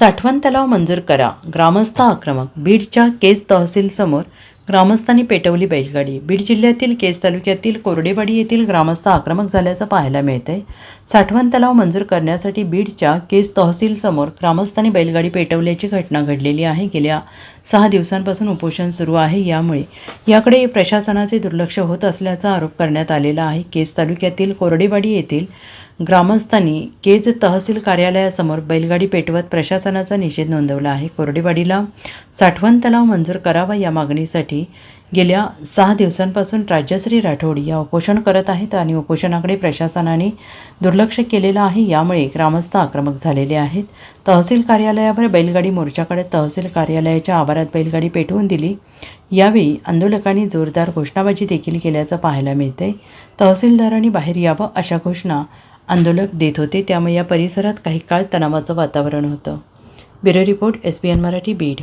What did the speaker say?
साठवण तलाव मंजूर करा. ग्रामस्थ आक्रमक. बीडच्या केज तहसीलसमोर ग्रामस्थांनी पेटवली बैलगाडी. बीड जिल्ह्यातील केज तालुक्यातील कोरडेवाडी येथील ग्रामस्थ आक्रमक झाल्याचं पाहायला मिळतंय. साठवण तलाव मंजूर करण्यासाठी बीडच्या केज तहसीलसमोर ग्रामस्थांनी बैलगाडी पेटवल्याची घटना घडलेली आहे. गेल्या सहा दिवसांपासून उपोषण सुरू आहे. यामुळे याकडे प्रशासनाचे दुर्लक्ष होत असल्याचा आरोप करण्यात आलेला आहे. केज तालुक्यातील कोरडेवाडी येथील ग्रामस्थांनी केज तहसील कार्यालयासमोर बैलगाडी पेटवत प्रशासनाचा निषेध नोंदवला आहे. कोरडेवाडीला साठवण तलाव मंजूर करावा या मागणीसाठी गेल्या सहा दिवसांपासून राज्यश्री राठोड या उपोषण करत आहेत आणि उपोषणाकडे प्रशासनाने दुर्लक्ष केलेलं आहे. यामुळे ग्रामस्थ आक्रमक झालेले आहेत. तहसील कार्यालयावर बैलगाडी मोर्चाकडे तहसील कार्यालयाच्या आवारात बैलगाडी पेटवून दिली. यावेळी आंदोलकांनी जोरदार घोषणाबाजी देखील केल्याचं पाहायला मिळते तहसीलदारांनी बाहेर यावं अशा घोषणा आंदोलक देत होते. त्यामुळे या परिसरात काही काळ तणावाचं वातावरण होतं. Bureau report S B N Marathi Beed.